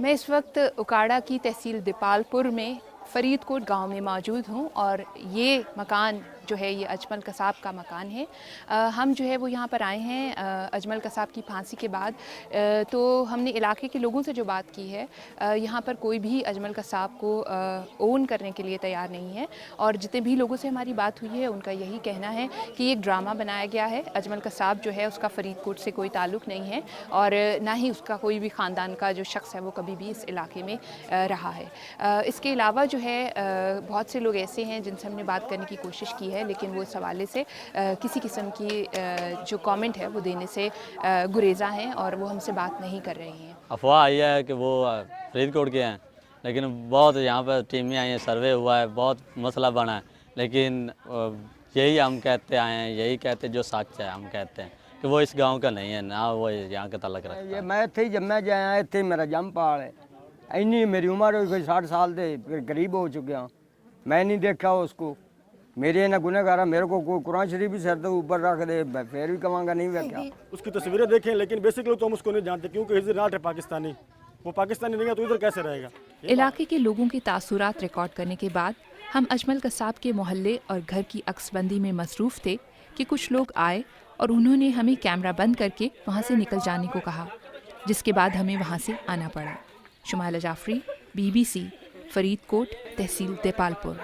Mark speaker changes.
Speaker 1: मैं इस वक्त उकाड़ा की तहसील दीपालपुर में फरीदकोट गाँव में मौजूद हूँ और ये मकान जो है ये अजमल कसाब का मकान है। अ, हम जो है वो यहाँ पर आए हैं अजमल कसाब की फांसी के बाद। अ, तो हमने इलाके के लोगों से जो बात की है यहाँ पर कोई भी अजमल कसाब को ओन करने के लिए तैयार नहीं है। और जितने भी लोगों से हमारी बात हुई है उनका यही कहना है कि एक ड्रामा बनाया गया है। अजमल कसाब जो है उसका फरीदकोट से कोई ताल्लुक़ नहीं है और ना ही उसका कोई भी ख़ानदान का जो शख्स है वो कभी भी इस इलाके में रहा है। इसके अलावा जो है बहुत से लोग ऐसे हैं जिनसे हमने बात करने की कोशिश की है है लेकिन वो इस हवाले से किसी किस्म की जो कमेंट है वो देने से गुरेजा हैं और वो हमसे बात नहीं कर रही हैं।
Speaker 2: अफवाह आई है कि वो फरीदकोट के हैं लेकिन बहुत यहाँ पर टीमें आई हैं सर्वे हुआ है बहुत मसला बना है लेकिन यही हम कहते आए हैं यही कहते जो सच है हम कहते हैं कि वो इस गाँव का नहीं है ना वो यहाँ का तलक रहा
Speaker 3: ये मैं इतने जब मैं जाया इतने मेरा जम पहाड़ है। इन्नी मेरी उम्र हो गई साठ साल दे गरीब हो चुके हैं। मैं नहीं देखा उसको। मेरे ना गुनहगार मेरे को कोई कुरान शरीफ भी सर के ऊपर रख दे मैं फिर भी कमांगा नहीं देखा
Speaker 4: उसकी तस्वीरें देखें लेकिन बेसिकली तो हम उसको नहीं जानते क्योंकि हिजर नाट है पाकिस्तानी। वो पाकिस्तानी नहीं है तो इधर कैसे रहेगा?
Speaker 1: इलाके के लोगों के तासुरात रिकॉर्ड करने के बाद हम अजमल कसाब के मोहल्ले और घर की अक्सबंदी में मसरूफ़ थे कि कुछ लोग आए और उन्होंने हमें कैमरा बंद करके वहाँ से निकल जाने को कहा जिसके बाद हमें वहाँ से आना पड़ा। शुमाला जाफरी बीबीसी फरीदकोट तहसील देपालपुर।